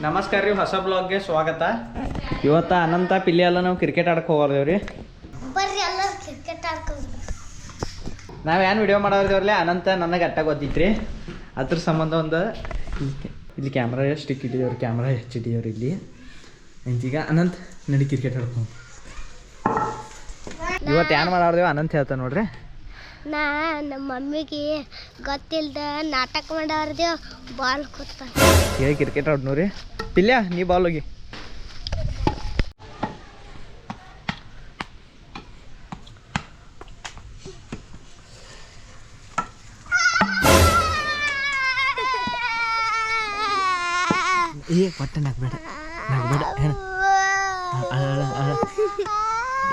ನಮಸ್ಕಾರ ರೀ ಹೊಸ ಬ್ಲಾಗ್ಗೆ ಸ್ವಾಗತ. ಇವತ್ತ ಅನಂತ ಪಿಲ್ಲಿ ಎಲ್ಲ ನಾವು ಕ್ರಿಕೆಟ್ ಆಡಕ್ಕೆ ಹೋಗೋದೇವ್ರಿ ಬರ್ರಿ ಎಲ್ಲರೂ ಕ್ರಿಕೆಟ್ ಆಡ್ಕೊಂಡು ನಾವು ಏನು ವಿಡಿಯೋ ಮಾಡೋದೇವ್ರಲ್ಲ ಅನಂತ ನನಗೆ ಅಟ್ಟ ಗೊತ್ತಿತ್ರಿ. ಅದ್ರ ಸಂಬಂಧ ಒಂದು ಇಲ್ಲಿ- ಇಲ್ಲಿ ಕ್ಯಾಮ್ರಾ ಸ್ಟಿಕ್ ಇಟ್ಟಿದೇವ್ರಿ ಕ್ಯಾಮ್ರಾ ಹೆಚ್ಚಿಟ್ಟಿದೇವ್ರಿ ಇಲ್ಲಿ. ಈಗ ಅನಂತ್ ನಡಿ ಕ್ರಿಕೆಟ್ ಆಡ್ಕೊಂಡು ಇವತ್ತು ಏನು ಮಾಡೋದೇವು ಅನಂತ್ ಹೇಳ್ತಾನೆ ನೋಡ್ರಿ. ನಾ ನಮ್ಮ ಮಮ್ಮಿಗೆ ಗೊತ್ತಿಲ್ದ ನಾಟಕ ಮಾಡೋರ್ದೇ ಬಾಲ್ ಕೂತ ಏ ಕ್ರಿಕೆಟ್ ಆಡ್ ನೋಡ್ರಿ ಪಿಲ್ಯ, ನೀ ಬಾಲ್ ಹೋಗಿ. ಏ ಹೇಳ ಅಳ ಅಳ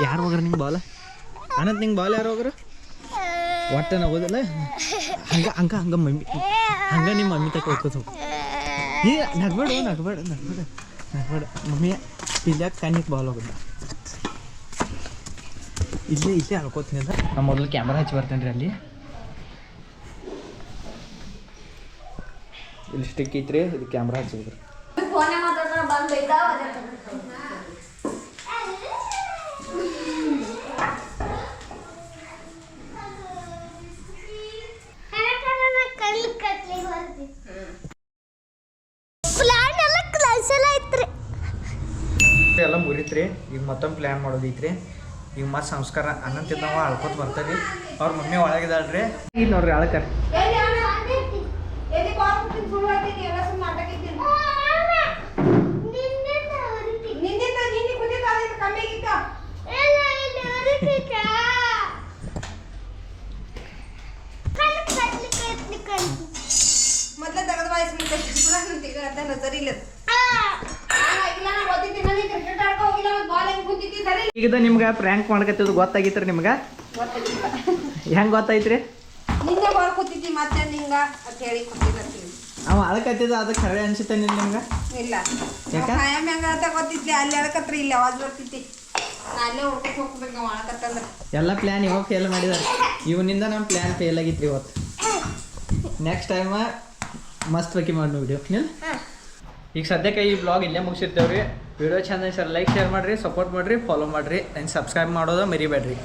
ಯಾರು ಹೋಗ್ರ ನಿಂಗೆ ಬಾಲ? ಅನಂತ ನಿಂಗೆ ಬಾಲ್ ಯಾರು ಹೋಗ್ರ ಒಟ್ಟೆ ನಗೋದಿಲ್ಲ ಹಂಗ ಹಂಗ ಹಂಗ ಮಮ್ಮಿ ಹಂಗ ನಿಮ್ಮ ಮಮ್ಮಿ ತಕ ಹೋಗ್ಕೋತ ಹೋಗು ಏ ನಗ್ಬೇಡ ನಗ್ಬೇಡ ನಗ್ಬೇಡ ನಗ್ಬೇಡ ಮಮ್ಮಿ ಇಲ್ಲಾಕ ಕಣ್ಣಿಗೆ ಬಾಲ್ ಹೋಗುದ ಇಲ್ಲೇ ಇಲ್ಲೇ ಅನ್ಕೋತೀನಿ ಅಂತ ನಾ ಮೊದಲು ಕ್ಯಾಮ್ರಾ ಹಚ್ಚಿ ಬರ್ತೇನೆ ರೀ ಅಲ್ಲಿ ಇಲ್ಲಿ ಸ್ಟಿಕ್ ಐತ್ರಿ ಇದು ಕ್ಯಾಮ್ರಾ ಹಚ್ಚಿದ್ರಿ ಪ್ಲಾನ್ ಎಲ್ಲ ಕ್ಲಾಸೆಲ್ಲ ಐತ್ರಿ ಎಲ್ಲ ಮುರಿತ್ರಿ ಈಗ ಮತ್ತೊಂದು ಪ್ಲ್ಯಾನ್ ಮಾಡೋದೈತ್ರಿ. ಈಗ ಮತ್ತೆ ಸಂಸ್ಕಾರ ಅನ್ನಂತಿದ್ದ ನಾವು ಅಳ್ಕೊತ ಬರ್ತಾರಿ ಅವ್ರ ಮಮ್ಮಿ ಒಳಗಿದಾಳ್ರಿ. ಈಗ ನೋಡ್ರಿ ಅಳ್ಕರ್ ಮೊದ್ಲ ತೆಗೆದ ಬಾಯಿಸ್ಬಿಟ್ಟು ಸರಿ ಇಲ್ಲ ಆಗಿಲ್ಲ ನಾ ಓದಿದ್ದೀನಿ ನನಗೆ ಕ್ರಿಕೆಟ್ ಆಡ್ಕೊ ಹೋಗಿಲ್ಲ ಮತ್ತೆ ಬಾಲ್ ಹೆಂಗ್ ಕುಂತಿದ್ದಿ ಸರಿ ಈಗ ನಿಮ್ಗೆ ಪ್ರ್ಯಾಂಕ್ ಮಾಡ್ಕತ್ತಿದ್ದು ಗೊತ್ತಾಗಿತ್ರಿ ನಿಮ್ಗೆ? ಹೆಂಗ್ ಗೊತ್ತಾಯ್ತ್ರಿ? ನಿನ್ನೆ ಬಾಲ್ ಕೂತಿದ್ದಿ ಮತ್ತೆ ನಿಂಗ ಅಂತ ಹೇಳಿ ಕೊಟ್ಟಿದ್ದಿ ಅವ ಅದಕ್ಕೆ ಅದು ಖರೆ ಅನ್ಸುತ್ತೆ ನಿನ್ ನಿಮ್ಗೆ? ಇಲ್ಲ. ಯಾಕ? ಖಾಯಂ ಹೆಂಗ ಅಂತ ಗೊತ್ತಿದ್ಲಿ ಅಲ್ಲಿ ಅಳಕತ್ರ ಇಲ್ಲಿ ಅವಾಜ್ ಬರ್ತಿದ್ದಿ. ನಾ ಅಲ್ಲೇ ಹುಡ್ಕೊಕ್ ಹೋಗ್ಬೇಕು ನಾವು ಅಳಕತ್ತಂದ್ರೆ. ಎಲ್ಲ ಪ್ಲ್ಯಾನ್ ಇವಾಗ ಫೇಲ್ ಮಾಡಿದಾರೆ. ಇವನಿಂದ ನಮ್ಮ ಪ್ಲ್ಯಾನ್ ಫೇಲ್ ಆಗಿತ್ತು ಇವತ್ತು. ನೆಕ್ಸ್ಟ್ ಟೈಮ್ ಮಸ್ತ್ ಬಗ್ಗೆ ಮಾಡಿ ವಿಡಿಯೋ ಈಗ ಸದ್ಯಕ್ಕೆ ಈ ಬ್ಲಾಗ್ ಇಲ್ಲೇ ಮುಗಿಸಿರ್ತೇವ್ರಿ. ವಿಡಿಯೋ ಚೆಂದ ಸರ್ ಲೈಕ್ ಶೇರ್ ಮಾಡಿರಿ ಸಪೋರ್ಟ್ ಮಾಡಿರಿ ಫಾಲೋ ಮಾಡಿರಿ ಆ್ಯಂಡ್ ಸಬ್ಸ್ಕ್ರೈಬ್ ಮಾಡೋದು ಮರಿಬೇಡ್ರಿ.